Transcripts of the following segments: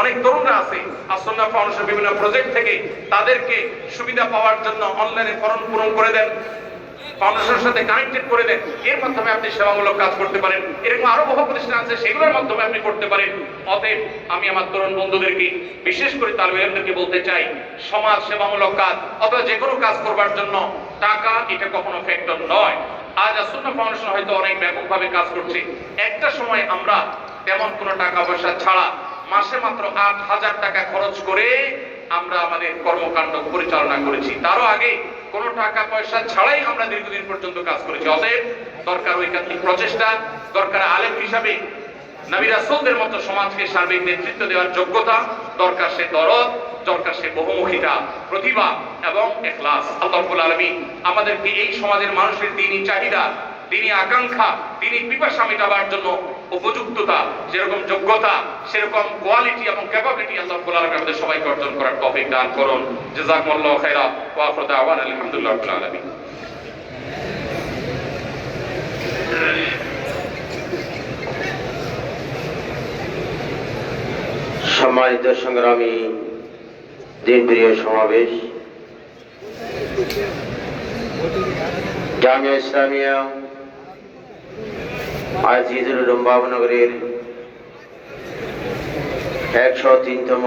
অনেক তরুণরা আছে আসন্না ফাউন্ডেশন বিভিন্ন প্রজেক্ট থেকে তাদেরকে সুবিধা পাওয়ার জন্য অনলাইনে ফর্ম পূরণ করে দেন, ফাউন্ডেশনের সাথে কানেক্টেড করে দেন। এর মাধ্যমে আপনি সেবামূলক কাজ করতে পারেন। এরকম আরও বহু প্রতিষ্ঠান আছে, সেগুলোর মাধ্যমে আপনি করতে পারেন। অতএব আমি আমার তরুণ বন্ধুদেরকে, বিশেষ করে তালবে বলতে চাই, সমাজ সেবামূলক কাজ, অথবা যে কোনো কাজ করবার জন্য টাকা এটা কখনো ফ্যাক্টর নয়। আজ আসন্না ফাউন্ডেশন হয়তো অনেক ব্যাপকভাবে কাজ করছে। একটা সময় আমরা তেমন কোনো টাকা পয়সা ছাড়া মাসে মাত্র আট হাজার টাকা খরচ করে আমরা আমাদের কর্মকাণ্ড পরিচালনা করেছি। তারও আগে কোনো টাকা পয়সা ছাড়াই আমরা দীর্ঘদিন পর্যন্ত কাজ করেছি। অতএব দরকার ঐকান্তিক প্রচেষ্টা, দরকার আলেম হিসাবে নবী রাসূলদের মতো সমাজকে সার্বিক নেতৃত্ব দেওয়ার যোগ্যতা, দরকার সে দরদ, দরকার সে বহুমুখিতা, প্রতিভা এবং এখলাস। আল্লাহ রাব্বুল আলামিন আমাদেরকে এই সমাজের মানুষের দিনই চাহিদা তিনি আকাঙ্ক্ষা তিনি পিপাসা মেটাবার জন্য উপযুক্ততা, যেরকম যোগ্যতা, সেরকম কোয়ালিটি এবং ক্যাপাবিলিটি আল্লাহ আলামিন আমাদের সবাইকে অর্জন করার তৌফিক দান করুন। জাযাকুমুল্লাহু খাইরা ওয়া আখিরু দাওয়ানা আলহামদুলিল্লাহি রাব্বিল সম্মানিত সংগ্রামী দিনপ্রিয় সমাবেশ, জামিয়া ইসলামিয়া উলুম বাবনগরের একশো তিনতম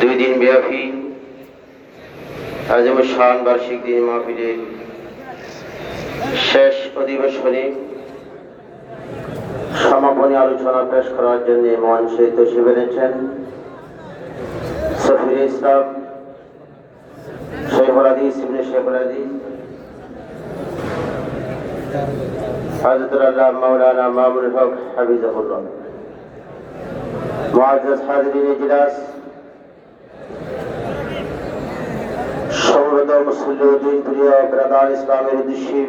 দুই দিন ব্যাপী আজম শান বার্ষিক দিন মাহফিলের শেষ অধিবেশনে সমাপনী আলোচনা পেশ করার জন্য মঞ্চে তসে বেড়েছেন সফির ইসলাম শেখুল আদিস ইবনে ইসলামের উদ্দেশ্যে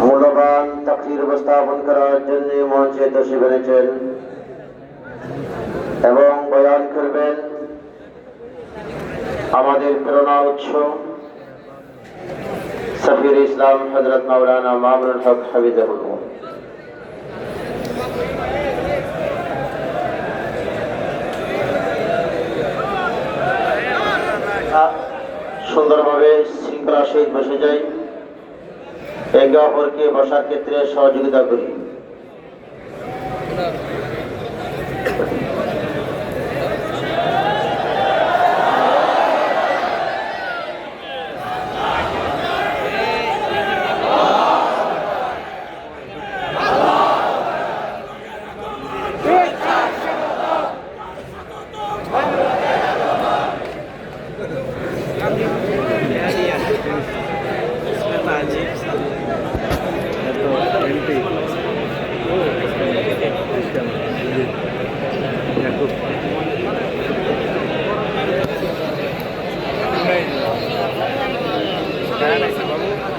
মূল্যবান তাকরির উপস্থাপন করার জন্য মঞ্চে বেড়েছেন এবং বয়ান করবেন আমাদের প্রেরণা উৎস। সফির ইসলাম হজরত মাওলানা মামুনুল হক হাবিজাহুল্লাহ সুন্দরভাবে শৃঙ্খলা সহিত বসে যাই। একে অপরকে বসার ক্ষেত্রে সহযোগিতা করি।